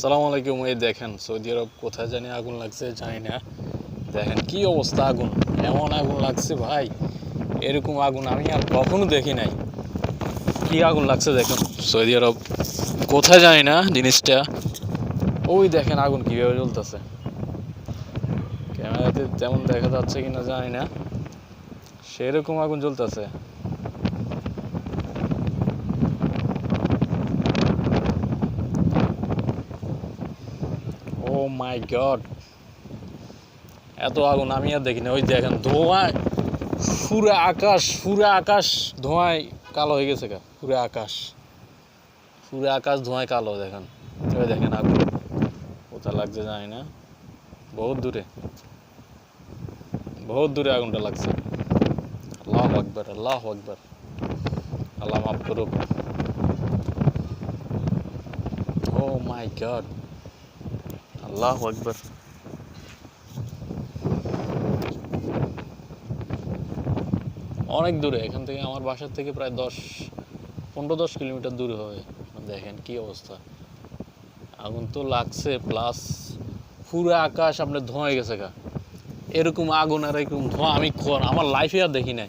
সালাম আলাইকুম, এই দেখেন সৌদি আরব কোথায় জানি আগুন লাগছে জানি না। দেখেন কি অবস্থা আগুন, এমন আগুন লাগছে ভাই, এরকম আগুন আমি আর কখনো দেখি নাই। কি আগুন লাগছে দেখুন, সৌদি আরব কোথায় জানি না জিনিসটা। ওই দেখেন আগুন কীভাবে জ্বলতেছে। ক্যামেরাতে তেমন দেখা যাচ্ছে কিনা জানি না। সেরকম আগুন জ্বলতেছে। মাই গড এত আগুন, আমি আর দেখিনি। ওই দেখেন, ধোঁয়ায় পুরো আকাশ পুরো আকাশ ধোঁয়ায় কালো হয়ে গেছে গা। পুরো আকাশ। পুরো আকাশ ধোঁয়ায় কালো, দেখেন। ওই দেখেন আগুন। কোথায় লাগছে জানি না। বহুত দূরে। বহুত দূরে আগুনটা লাগছে। আল্লাহ আকবর আল্লাহ আকবর। আল্লাহ মাফ করুক। ও মাই গড আল্লাহ আকবর। অনেক দূরে, এখান থেকে আমার বাসার থেকে প্রায় দশ, পনেরো দশ কিলোমিটার দূরে হবে। দেখেন কি অবস্থা। আগুন তো লাগছে প্লাস পুরো আকাশ আপনার ধোঁয়া গেছে গা। এরকম আগুন আর এরকম ধোঁয়া, আমি আমার লাইফে আর দেখি নাই।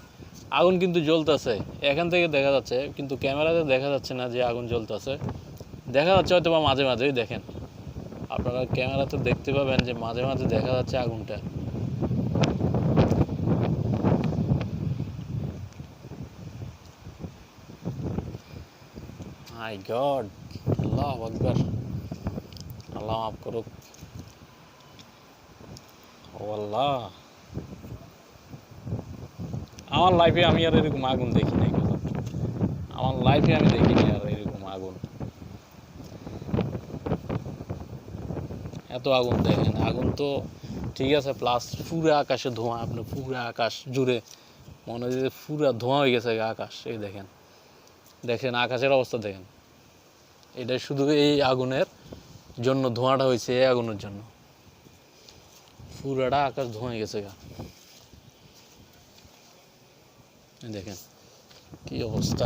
আগুন কিন্তু জ্বলতেছে। এখান থেকে দেখা যাচ্ছে, কিন্তু ক্যামেরাতে দেখা যাচ্ছে না যে আগুন জ্বলতেছে। দেখা যাচ্ছে হয়তো বা মাঝে মাঝেই দেখেন। আপনারা ক্যামেরাতে দেখতে পাবেন যে মাঝে মাঝে দেখা যাচ্ছে আগুনটা। মাই গড আল্লাহ আকবর। আল্লাহ মাফ করুক। ও আল্লাহ। আমার লাইফে আমি আর এরকম আগুন দেখি নাই। আমার লাইফে আমি দেখিনি আর এরকম আগুন এত আগুন দেখেন, আগুন তো ঠিক আছে প্লাস পুরো আকাশে ধোঁয়া, আপনি পুরো আকাশ জুড়ে মনে হয় যে পুরো ধোঁয়া হয়ে গেছে আকাশ, এই দেখেন। দেখেন আকাশের অবস্থা দেখেন। এটা শুধু এই আগুনের জন্য, ধোঁয়াটা হয়েছে এই আগুনের জন্য। পুরাটা আকাশ ধোঁয়া হয়ে গেছে গা। দেখেন, কি অবস্থা।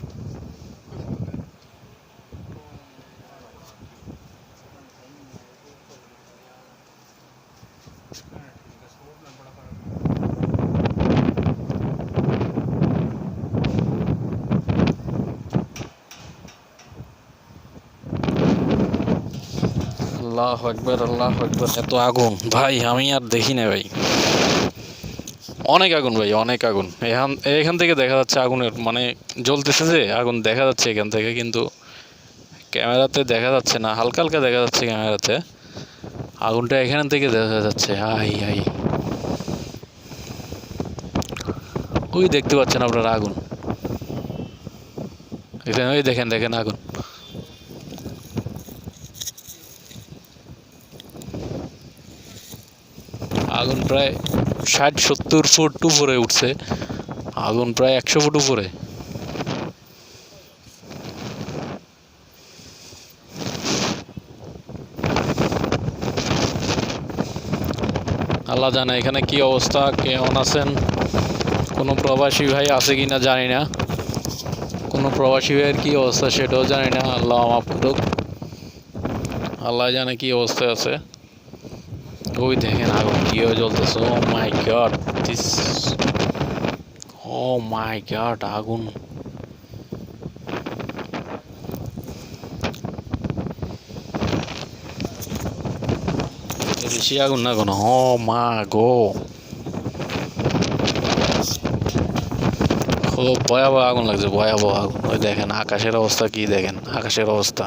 আল্লাহ একবার আল্লাহ একবার এত আগুন। ভাই, আমি আর দেখি না ভাই। অনেক আগুন ভাই, অনেক আগুন। এখান এখান থেকে দেখা যাচ্ছে আগুনের মানে জ্বলতেছে যে, আগুন দেখা যাচ্ছে এখান থেকে, কিন্তু ক্যামেরাতে দেখা যাচ্ছে না। হালকা হালকা দেখা যাচ্ছে ক্যামেরাতে। আগুনটা এখান থেকে দেখা যাচ্ছে। আই আই ওই দেখতে পাচ্ছেন আপনারা আগুন। এখানে ওই দেখেন দেখেন আগুন। আগুন প্রায় ষাট, সত্তর ফুট উপরে উঠছে। আগুন প্রায় একশো ফুট উপরে। আল্লাহ জানে এখানে কি অবস্থা, কেমন আছেন? কোনো প্রবাসী ভাই আছে কি না জানি না। কোনো প্রবাসী ভাইয়ের কি অবস্থা সেটাও জানি না। আল্লাহ মাফ করুক। আল্লাহ জানে কি অবস্থায় আছে। ওই দেখেন আগুন কীভাবে জ্বলতেছে। ও my god this oh my god আগুন। বেশি আগুন না কোনো। ও মা গো খুব ভয়াবহ আগুন লাগছে, ভয়াবহ আগুন। ওই দেখেন আকাশের অবস্থা কি দেখেন? আকাশের অবস্থা।